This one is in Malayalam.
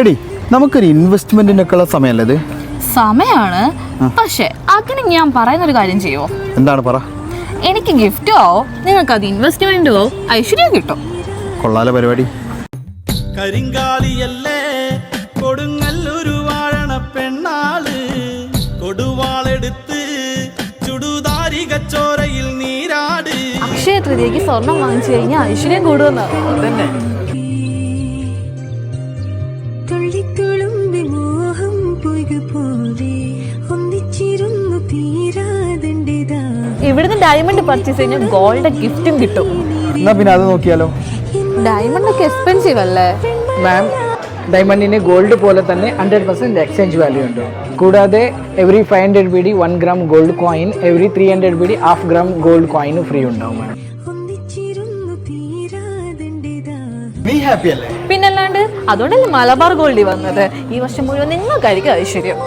എടി നമുക്കൊരു ഇൻവെസ്റ്റ്മെന്റിനൊക്കെയുള്ള സമയമല്ലേ ഇത്? സമയാണ്. പക്ഷെ അതിന് ഞാൻ പറയുന്ന ഒരു കാര്യം ചെയ്യുമോ എന്താണ് പറ. എനിക്ക് ഗിഫ്റ്റോ ആവോ നിങ്ങൾക്ക് അത് ഇൻവെസ്റ്റ്മെന്റോ ഐശ്വര്യം കിട്ടും. കൊള്ളാല പരിപാടി. കരിങ്കാലിയല്ലേ? കൊടുങ്ങല്ലൊരു വാഴണ പെണ്ണാൾ. കൊടുവാളെടുത്ത് ചുടുതാരികച്ചോരയിൽ നീരാട്. അക്ഷയ തൃതിയക്ക് സ്വർണം വാങ്ങിച്ചു കഴിഞ്ഞാൽ ഐശ്വര്യം കൂടുമെന്ന്. തുള്ളിത്തുളുമ്പി മോഹം ഒന്നിച്ചിരുന്നു ഇവിടുന്ന് ഡയമണ്ട് പർച്ചേസ് കഴിഞ്ഞാൽ ഗോൾഡ് ഗിഫ്റ്റും കിട്ടും. എന്നാ പിന്നെ അത് നോക്കിയാലോ? ഡയമണ്ട് ഒക്കെ എക്സ്പെൻസീവ് അല്ലേ? മാം ഡയമണ്ടിന് ഗോൾഡ് പോലെ തന്നെ ഹൺഡ്രഡ് പെർസെന്റ് എക്സ്ചേഞ്ച് വാല്യൂ ഉണ്ട്. കൂടാതെ every five hundred B D one gram gold coin every three hundred B D half gram gold coin free ഉണ്ടാവും ഒന്നിച്ചിരുന്നു തീരാതണ്ടിതാ നീ ഹാപ്പി അല്ലേ? പിന്നല്ലാണ്ട് അതുകൊണ്ടല്ലേ മലബാർ ഗോൾഡി വന്നത്? ഈ വർഷം മുഴുവൻ നിങ്ങൾക്കായിരിക്കും ഐശ്വര്യം.